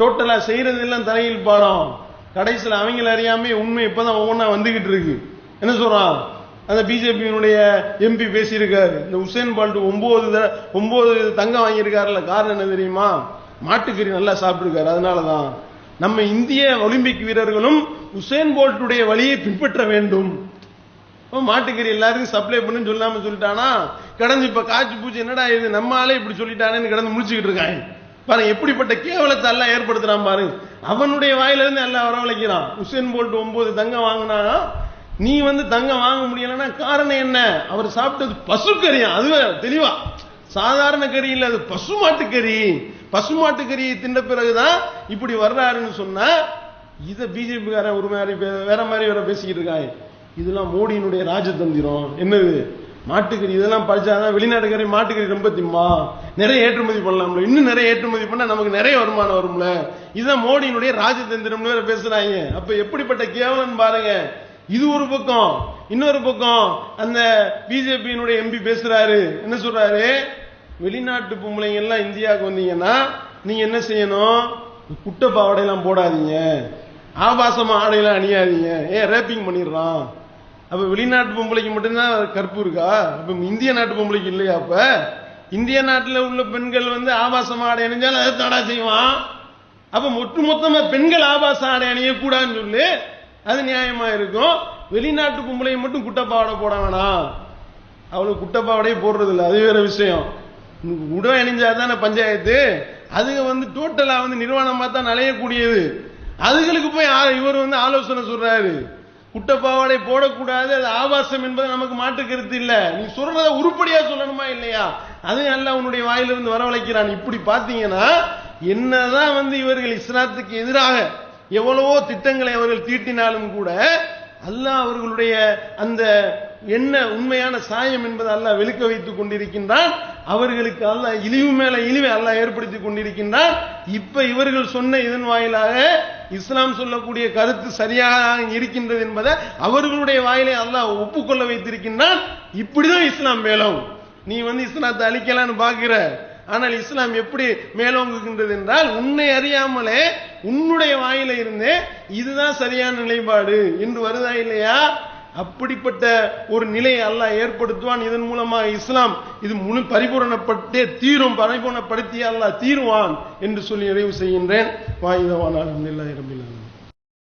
டோட்டலா செய்யறது எல்லாம் தலையில் பாடம் கடைசியில் அவங்கள அறியாமே உண்மை இப்பதான் ஒவ்வொன்றா வந்துகிட்டு இருக்கு. என்ன சொல்றான்? அந்த பிஜேபியினுடைய எம்பி பேசியிருக்காரு. இந்த உசேன் பால்ட் ஒன்பது த- ஒன்பது தங்கம் வாங்கியிருக்காருல்ல. காரணம் என்ன தெரியுமா? மாட்டுக்கறி நல்லா சாப்பிட்டுருக்காரு. அதனாலதான் நம்ம இந்திய ஒலிம்பிக் வீரர்களும் உசேன் போல்ட்டுடைய வழியை பின்பற்ற வேண்டும். அப்ப மாட்டுக்கறி எல்லாருக்கும் சப்ளை பண்ணுன்னு சொல்லாம சொல்லிட்டானா? கடந்து இப்ப காய்ச்சி பூச்சி என்னடா இது? நம்ம ஆளே இப்படி சொல்லிட்டானேன்னு கடந்து முடிச்சுக்கிட்டு இருக்காங்க. பாருங்க எப்படிப்பட்ட கேவலத்தை எல்லாம் ஏற்படுத்துறான் பாருங்க. அவனுடைய வாயிலிருந்து எல்லாம் வரவழைக்கிறான். உசேன் போல்ட் ஒன்பது தங்கம் வாங்கினா நீ வந்து தங்கம் வாங்க முடியலன்னா காரணம் என்ன? அவர் சாப்பிட்டது பசுக்கறியா அதுவே தெளிவா. சாதாரண கறி இல்ல அது பசுமாட்டு கறி. பசுமாட்டு கறியை தின்ற பிறகுதான் இப்படி வர்றாருன்னு சொன்னா இதை பிஜேபி காரன் ஒரு மாதிரி வேற மாதிரி வேற பேசிக்கிட்டு இருக்காங்க. இதெல்லாம் மோடியினுடைய ராஜதந்திரம். என்னது? மாட்டுக்கறி இதெல்லாம் படிச்சாதான் வெளிநாட்டுக்கறி மாட்டுக்கறி ரொம்ப திம்மா. நிறைய ஏற்றுமதி பண்ணலாம்ல. இன்னும் நிறைய ஏற்றுமதி பண்ணா நமக்கு நிறைய வருமானம் வரும்ல. இதுதான் மோடியினுடைய ராஜதந்திரம்னு வேற பேசுறாங்க. அப்ப எப்படிப்பட்ட கேவலன் பாருங்க. இது ஒரு பக்கம். இன்னொரு பக்கம் அந்த பிஜேபியினுடைய எம்பி பேசுறாரு. என்ன சொல்றாரு? வெளிநாட்டு பொம்பளைங்க எல்லாம் இந்தியாவுக்கு வந்தீங்கன்னா நீங்க என்ன செய்யணும்? குட்டை பாவாடையெல்லாம் போடாதீங்க. ஆபாசமா ஆடையெல்லாம் அணியாதீங்க. ஏன் ரேப்பிங் பண்ணிடுறான். அப்ப வெளிநாட்டு பொம்பளைக்கு மட்டும்தான் கற்பு இருக்கா? அப்ப இந்திய நாட்டு பொம்பளைக்கு இல்லையா அப்ப? இந்திய நாட்டில் உள்ள பெண்கள் வந்து ஆபாசம் ஆடை அணிஞ்சாலும் அதை தடா செய்வான்? அப்ப ஒட்டு மொத்தமா பெண்கள் ஆபாச ஆடை அணியக்கூடாதுன்னு சொல்லி அது நியாயமா இருக்கும். வெளிநாட்டு பொம்பளை மட்டும் குட்டப்பாவடை போட வேணாம். அவளுக்கு குட்டப்பாவடையே போடுறது இல்லை அது வேற விஷயம். உடை அணிஞ்சாதானே பஞ்சாயத்து? அதுங்க வந்து டோட்டலா வந்து நிர்வாணமா தான் நலையக்கூடியது அதுகளுக்கு போய் இவர் வந்து ஆலோசனை சொல்றாரு. குட்டப்பாவாடை போடக்கூடாது அது ஆபாசம் என்பது நமக்கு மாற்று கருத்து இல்ல. நீ சொல்றத உருப்படியா சொல்லணுமா இல்லையா? அது நல்லா உன்னுடைய வாயிலிருந்து வரவழைக்கிறான். இப்படி பாத்தீங்கன்னா என்னதான் வந்து இவர்கள் இஸ்லாத்துக்கு எதிராக எவ்வளவோ திட்டங்களை அவர்கள் தீட்டினாலும் கூட அல்லாஹ் அவர்களுடைய அந்த என்ன உண்மையான சாயம் என்பதை அல்லாஹ் வெளுக்க வைத்துக் கொண்டிருக்கின்றான். அவர்களுக்கு அல்லாஹ் இழிவு மேல இழிவை அல்லாஹ் ஏற்படுத்தி கொண்டிருக்கின்றான். இப்ப இவர்கள் சொன்ன இதன் வாயிலாக இஸ்லாம் சொல்லக்கூடிய கருத்து சரியாக இருக்கின்றது என்பதை அவர்களுடைய வாயிலை அல்லாஹ் ஒப்புக்கொள்ள வைத்திருக்கின்றான். இப்படிதான் இஸ்லாம் மேலும் நீ வந்து இஸ்லாத்தை அழிக்கலான்னு பாக்குற ஆனால் இஸ்லாம் எப்படி மேலோங்குகின்றது என்றால் உன்னை அறியாமலே உன்னுடைய வாயில இருந்தே இதுதான் சரியான நிலைப்பாடு என்று வருதா இல்லையா? அப்படிப்பட்ட ஒரு நிலையை அல்லாஹ் ஏற்படுத்துவான். இதன் மூலமாக இஸ்லாம் இது முழு பரிபூரணப்பட்டே தீரும் பரிபூரணப்படுத்தி அல்லாஹ் தீருவான் என்று சொல்லி நிறைவு செய்கின்றேன். வாயுதவான் அலமதுல்லாஹி ரபில்